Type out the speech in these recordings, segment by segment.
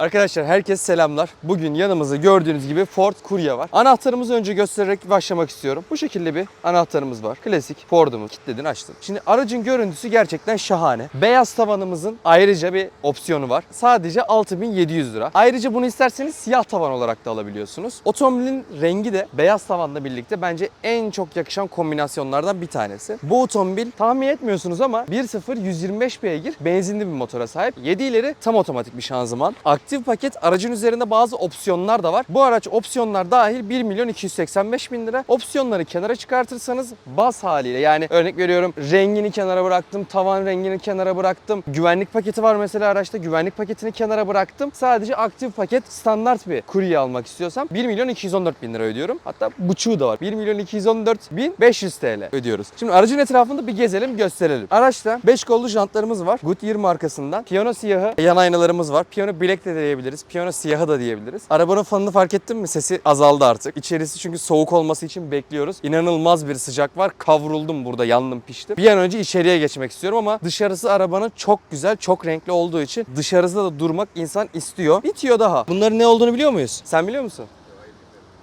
Arkadaşlar herkese selamlar. Bugün yanımızda gördüğünüz gibi Ford Kuria var. Anahtarımızı önce göstererek başlamak istiyorum. Bu şekilde bir anahtarımız var. Klasik Ford'umu kilitledin açtın. Şimdi aracın görüntüsü gerçekten şahane. Beyaz tavanımızın ayrıca bir opsiyonu var. Sadece 6700 lira. Ayrıca bunu isterseniz siyah tavan olarak da alabiliyorsunuz. Otomobilin rengi de beyaz tavanla birlikte bence en çok yakışan kombinasyonlardan bir tanesi. Bu otomobil tahmin etmiyorsunuz ama 1.0 125 beygir benzinli bir motora sahip. 7 ileri tam otomatik bir şanzıman. Paket aracın üzerinde bazı opsiyonlar da var. Bu araç opsiyonlar dahil 1 milyon 285 bin lira. Opsiyonları kenara çıkartırsanız baz haliyle yani örnek veriyorum rengini kenara bıraktım, tavan rengini kenara bıraktım. Güvenlik paketi var mesela araçta. Güvenlik paketini kenara bıraktım. Sadece aktif paket standart bir kurye almak istiyorsam 1 milyon 214 bin lira ödüyorum. Hatta buçuğu da var. 1 milyon 214 bin 500 TL ödüyoruz. Şimdi aracın etrafında bir gezelim gösterelim. Araçta 5 kollu jantlarımız var. Goodyear markasından. Piyano siyahı yan aynalarımız var. Piyano bilek de diyebiliriz. Piyano siyahı da diyebiliriz. Arabanın fanını fark ettin mi? Sesi azaldı artık. İçerisi çünkü soğuk olması için bekliyoruz. İnanılmaz bir sıcak var. Kavruldum burada. Yandım piştim. Bir an önce içeriye geçmek istiyorum ama dışarısı arabanın çok güzel, çok renkli olduğu için dışarıda da durmak insan istiyor. Bitiyor daha. Bunların ne olduğunu biliyor muyuz? Sen biliyor musun?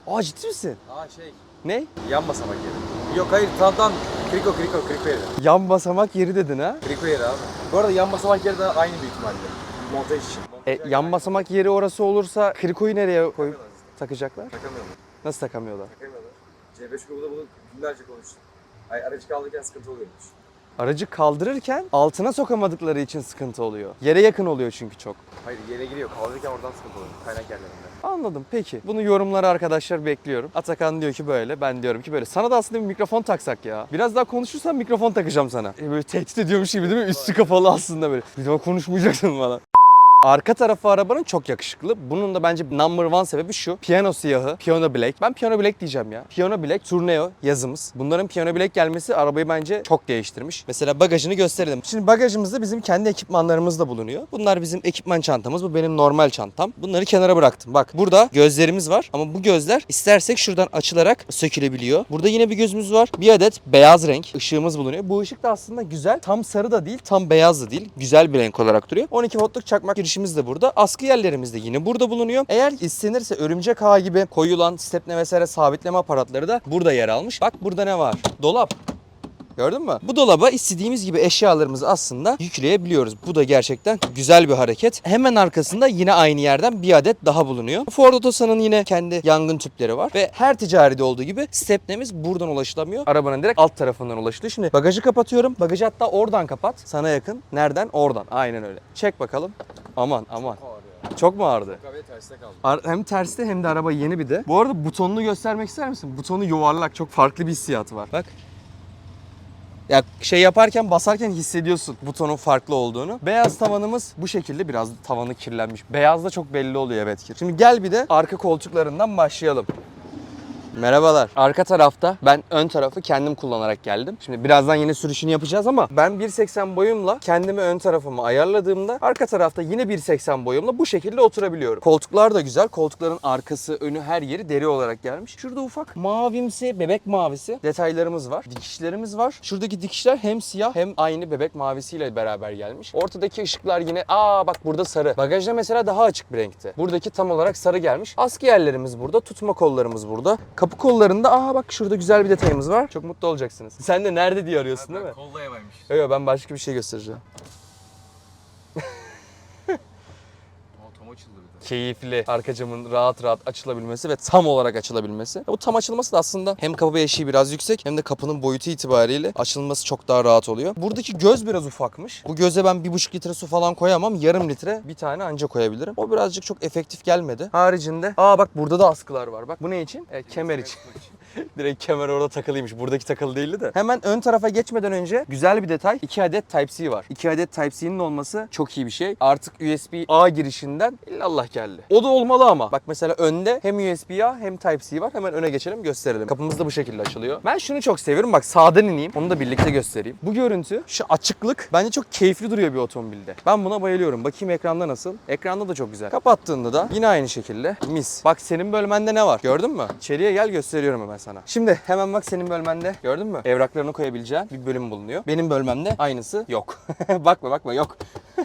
Aa ciddi misin? Aa şey, Ne? yan basamak yeri. Yok hayır, tam kriko kriko kriko yeri. Yan basamak yeri dedin ha? Kriko yeri abi. Bu arada yan basamak yeri de aynı büyük ihtimalle. Montaj için. E, yan basamak yeri orası olursa krikoyu nereye koyup takacaklar? Takamıyorlar. Nasıl takamıyorlar? Takamıyorlar. C5 grubu da bunu günlerce konuştu. Ay aracı kaldırırken sıkıntı oluyormuş. Aracı kaldırırken altına sokamadıkları için sıkıntı oluyor. Yere yakın oluyor çünkü çok. Hayır yere giriyor, kaldırırken oradan sıkıntı oluyor. Kaynak yerlerinde. Anladım peki. Bunu yorumlara arkadaşlar bekliyorum. Atakan diyor ki böyle, ben diyorum ki böyle. Sana da aslında bir mikrofon taksak ya. Biraz daha konuşursan mikrofon takacağım sana. E böyle tehdit ediyormuş gibi değil mi? Üstü kapalı aslında böyle. Bir daha konuşmayacaksın bana. Arka tarafı arabanın çok yakışıklı. Bunun da bence number one sebebi şu. Piyano siyahı, piyano black. Ben piyano black diyeceğim ya. Piyano black, Tourneo yazımız. Bunların piyano black gelmesi arabayı bence çok değiştirmiş. Mesela bagajını gösterelim. Şimdi bagajımızda bizim kendi ekipmanlarımız da bulunuyor. Bunlar bizim ekipman çantamız. Bu benim normal çantam. Bunları kenara bıraktım. Bak burada gözlerimiz var ama bu gözler istersek şuradan açılarak sökülebiliyor. Burada yine bir gözümüz var. Bir adet beyaz renk ışığımız bulunuyor. Bu ışık da aslında güzel. Tam sarı da değil, tam beyaz da değil. Güzel bir renk olarak duruyor. 12 voltluk çakmak girişimiz de burada. Askı yerlerimiz de yine burada bulunuyor. Eğer istenirse örümcek ağı gibi koyulan stepne vesaire sabitleme aparatları da burada yer almış. Bak burada ne var? Dolap. Gördün mü? Bu dolaba istediğimiz gibi eşyalarımızı aslında yükleyebiliyoruz. Bu da gerçekten güzel bir hareket. Hemen arkasında yine aynı yerden bir adet daha bulunuyor. Ford Otosan'ın yine kendi yangın tüpleri var ve her ticaride olduğu gibi stepnemiz buradan ulaşılamıyor. Arabanın direkt alt tarafından ulaşılıyor. Şimdi bagajı kapatıyorum. Bagajı hatta oradan kapat. Sana yakın. Nereden? Oradan. Aynen öyle. Çek bakalım. Aman aman. Çok mu ağrıdı? Kahve tersine kaldı. Hem terste hem de araba yeni bir de. Bu arada butonunu göstermek ister misin? Butonu yuvarlak çok farklı bir hissiyatı var. Bak. Ya şey yaparken basarken hissediyorsun butonun farklı olduğunu. Beyaz tavanımız bu şekilde biraz tavanı kirlenmiş. Beyaz da çok belli oluyor evet. Şimdi gel bir de arka koltuklarından başlayalım. Merhabalar. Arka tarafta ben ön tarafı kendim kullanarak geldim. Şimdi birazdan yine sürüşünü yapacağız ama ben 1.80 boyumla kendimi ön tarafımı ayarladığımda arka tarafta yine 1.80 boyumla bu şekilde oturabiliyorum. Koltuklar da güzel. Koltukların arkası, önü her yeri deri olarak gelmiş. Şurada ufak mavimsi, bebek mavisi detaylarımız var. Dikişlerimiz var. Şuradaki dikişler hem siyah hem aynı bebek mavisiyle beraber gelmiş. Ortadaki ışıklar yine aa bak burada sarı. Bagajda mesela daha açık bir renkte. Buradaki tam olarak sarı gelmiş. Askı yerlerimiz burada. Tutma kollarımız burada. Kollarında aa bak şurada güzel bir detayımız var. Çok mutlu olacaksınız. Sen de nerede diye arıyorsun değil mi? Kollayamamış. Yok yok ben başka bir şey göstereceğim. Otom açıldı bir de. Keyifli. Arka camın rahat rahat açılabilmesi ve tam olarak açılabilmesi. Bu tam açılması da aslında hem kapı eşiği biraz yüksek hem de kapının boyutu itibariyle açılması çok daha rahat oluyor. Buradaki göz biraz ufakmış. Bu göze ben bir buçuk litre su falan koyamam. Yarım litre bir tane anca koyabilirim. O birazcık çok efektif gelmedi. Haricinde aa bak burada da askılar var. Bak bu ne için? E, kemer için. Direkt kemer orada takılıymış. Buradaki takılı değildi de. Hemen ön tarafa geçmeden önce güzel bir detay. 2 adet Type-C var. 2 adet Type-C'nin olması çok iyi bir şey. Artık USB-A girişinden illallah geldi. O da olmalı ama. Bak mesela önde hem USB-A hem Type-C var. Hemen öne geçelim gösterelim. Kapımız da bu şekilde açılıyor. Ben şunu çok seviyorum. Bak sağdan ineyim. Onu da birlikte göstereyim. Bu görüntü, şu açıklık bence çok keyifli duruyor bir otomobilde. Ben buna bayılıyorum. Bakayım ekranda nasıl? Ekranda da çok güzel. Kapattığında da yine aynı şekilde mis. Bak senin bölmende ne var? Gördün mü? İçeriye gel gösteriyorum hemen. Sana. Şimdi hemen bak senin bölmende gördün mü? Evraklarını koyabileceğin bir bölüm bulunuyor. Benim bölmemde aynısı yok. bakma bakma yok.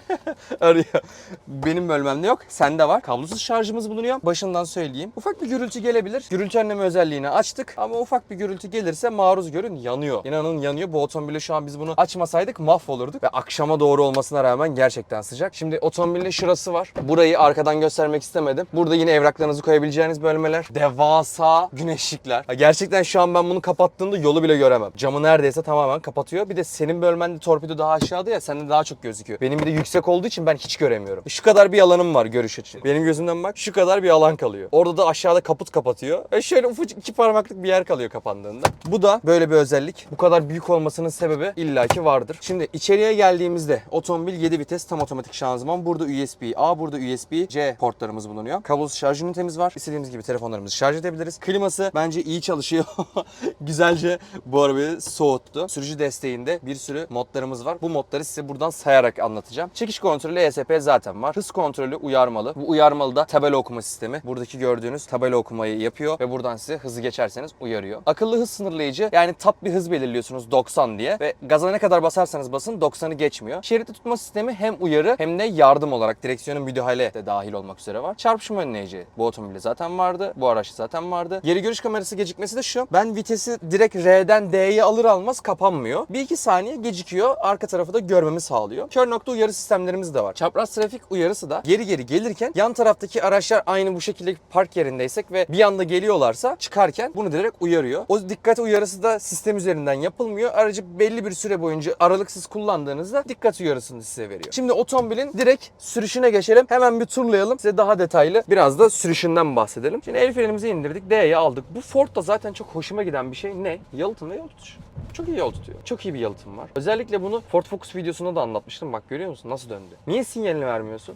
Arıyor. Benim bölmemde yok. Sende var. Kablosuz şarjımız bulunuyor. Başından söyleyeyim. Ufak bir gürültü gelebilir. Gürültü önleme özelliğini açtık. Ama ufak bir gürültü gelirse maruz görün yanıyor. İnanın yanıyor. Bu otomobille şu an biz bunu açmasaydık mahvolurduk. Ve akşama doğru olmasına rağmen gerçekten sıcak. Şimdi otomobilin şurası var. Burayı arkadan göstermek istemedim. Burada yine evraklarınızı koyabileceğiniz bölmeler. Devasa güneşlikler. Ha, Gerçekten şu an ben bunu kapattığımda yolu bile göremem. Camı neredeyse tamamen kapatıyor. Bir de senin bölmende torpido daha aşağıda ya sende daha çok gözüküyor. Benim bir de yüksek olduğu için ben hiç göremiyorum. Şu kadar bir alanım var görüş için. Benim gözümden bak şu kadar bir alan kalıyor. Orada da aşağıda kaput kapatıyor. E şöyle ufacık iki parmaklık bir yer kalıyor kapandığında. Bu da böyle bir özellik. Bu kadar büyük olmasının sebebi illaki vardır. Şimdi içeriye geldiğimizde otomobil 7 vites tam otomatik şanzıman. Burada USB A, burada USB C portlarımız bulunuyor. Kablosuz şarj ünitemiz var. İstediğimiz gibi telefonlarımızı şarj edebiliriz. Kliması bence iyi çalışıyor. Güzelce bu arabayı soğuttu. Sürücü desteğinde bir sürü modlarımız var. Bu modları size buradan sayarak anlatacağım. Çekiş kontrolü ESP zaten var. Hız kontrolü uyarmalı. Bu uyarmalı da tabela okuma sistemi. Buradaki gördüğünüz tabela okumayı yapıyor ve buradan size hızı geçerseniz uyarıyor. Akıllı hız sınırlayıcı yani tap bir hız belirliyorsunuz 90 diye ve gaza ne kadar basarsanız basın 90'ı geçmiyor. Şeridi tutma sistemi hem uyarı hem de yardım olarak direksiyonun müdahale de dahil olmak üzere var. Çarpışma önleyici bu otomobilde zaten vardı. Bu araçta zaten vardı. Geri görüş kamerası gecikmesi de şu. Ben vitesi direkt R'den D'ye alır almaz kapanmıyor. Bir iki saniye gecikiyor. Arka tarafı da görmemi sağlıyor. Kör nokta uyarı sistemlerimiz de var. Çapraz trafik uyarısı da geri geri gelirken yan taraftaki araçlar aynı bu şekilde park yerindeysek ve bir anda geliyorlarsa çıkarken bunu direkt uyarıyor. O dikkat uyarısı da sistem üzerinden yapılmıyor. Aracı belli bir süre boyunca aralıksız kullandığınızda dikkat uyarısını size veriyor. Şimdi otomobilin direkt sürüşüne geçelim. Hemen bir turlayalım. Size daha detaylı biraz da sürüşünden bahsedelim. Şimdi el frenimizi indirdik. D'ye aldık. Bu Ford'da zaten çok hoşuma giden bir şey ne? Yalıtım ve yol tutuş. Çok iyi yol tutuyor. Çok iyi bir yalıtım var. Özellikle bunu Ford Focus videosunda da anlatmıştım. Bak görüyor musun nasıl döndü? Niye sinyalini vermiyorsun?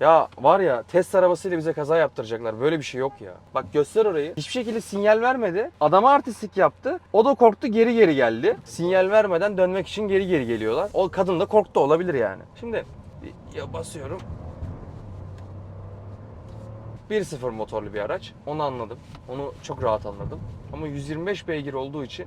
Ya var ya test arabasıyla bize kaza yaptıracaklar. Böyle bir şey yok ya. Bak göster orayı. Hiçbir şekilde sinyal vermedi. Adama artistlik yaptı. O da korktu geri geri geldi. Sinyal vermeden dönmek için geri geri geliyorlar. O kadın da korktu olabilir yani. Şimdi ya basıyorum. 1.0 motorlu bir araç. Onu anladım. Onu çok rahat anladım. Ama 125 beygir olduğu için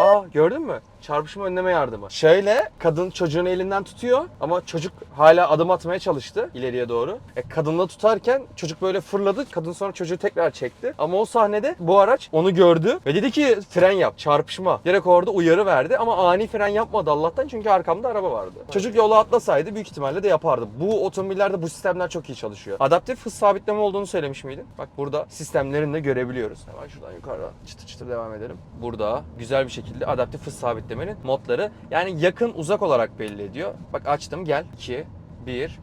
Aa gördün mü? Çarpışma önleme yardımı. Şöyle kadın çocuğun elinden tutuyor ama çocuk hala adım atmaya çalıştı ileriye doğru. E, kadınla tutarken çocuk böyle fırladı. Kadın sonra çocuğu tekrar çekti. Ama o sahnede bu araç onu gördü ve dedi ki fren yap çarpışma. Direkt orada uyarı verdi ama ani fren yapmadı Allah'tan çünkü arkamda araba vardı. Çocuk yola atlasaydı büyük ihtimalle de yapardı. Bu otomobillerde bu sistemler çok iyi çalışıyor. Adaptif hız sabitleme olduğunu söylemiş miydim? Bak burada sistemlerini de görebiliyoruz. Hemen şuradan yukarıdan çıtır çıtır devam edelim. Burada güzel bir şekilde adaptif hız sabitlemenin modları yani yakın uzak olarak belli ediyor. Bak açtım gel 2 1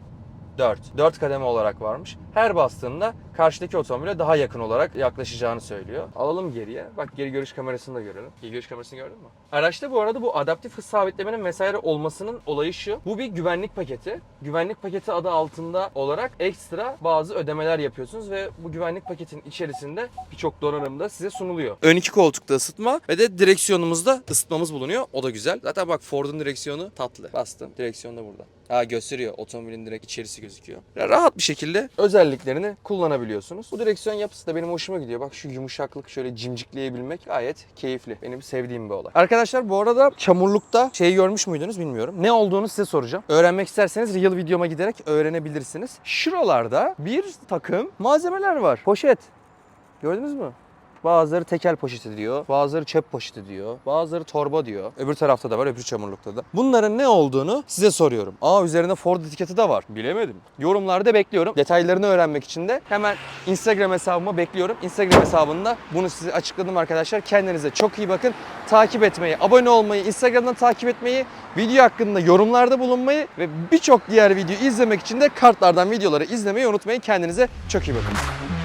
4. 4 kademe olarak varmış. Her bastığında karşıdaki otomobile daha yakın olarak yaklaşacağını söylüyor. Alalım geriye. Bak geri görüş kamerasını da görelim. Geri görüş kamerasını gördün mü? Araçta bu arada bu adaptif hız sabitlemenin vesaire olmasının olayı şu. Bu bir güvenlik paketi. Güvenlik paketi adı altında olarak ekstra bazı ödemeler yapıyorsunuz ve bu güvenlik paketin içerisinde birçok donanım da size sunuluyor. Ön iki koltukta ısıtma ve de direksiyonumuzda ısıtmamız bulunuyor. O da güzel. Zaten bak Ford'un direksiyonu tatlı. Bastım. Direksiyon da burada. Ha gösteriyor. Otomobilin direkt içerisi gözüküyor. Rahat bir şekilde özelliklerini kullanabiliyorsunuz. Bu direksiyon yapısı da benim hoşuma gidiyor. Bak şu yumuşaklık şöyle cimcikleyebilmek gayet keyifli. Benim sevdiğim bir olay. Arkadaşlar bu arada çamurlukta şeyi görmüş müydünüz bilmiyorum. Ne olduğunu size soracağım. Öğrenmek isterseniz Real videoma giderek öğrenebilirsiniz. Şuralarda bir takım malzemeler var. Poşet. Gördünüz mü? Bazıları tekel poşeti diyor, bazıları çöp poşeti diyor, bazıları torba diyor. Öbür tarafta da var, öbür çamurlukta da. Bunların ne olduğunu size soruyorum. Aa üzerinde Ford etiketi de var. Bilemedim. Yorumlarda bekliyorum. Detaylarını öğrenmek için de hemen Instagram hesabıma bekliyorum. Instagram hesabında bunu size açıkladım arkadaşlar. Kendinize çok iyi bakın. Takip etmeyi, abone olmayı, Instagram'dan takip etmeyi, video hakkında yorumlarda bulunmayı ve birçok diğer video izlemek için de kartlardan videoları izlemeyi unutmayın. Kendinize çok iyi bakın.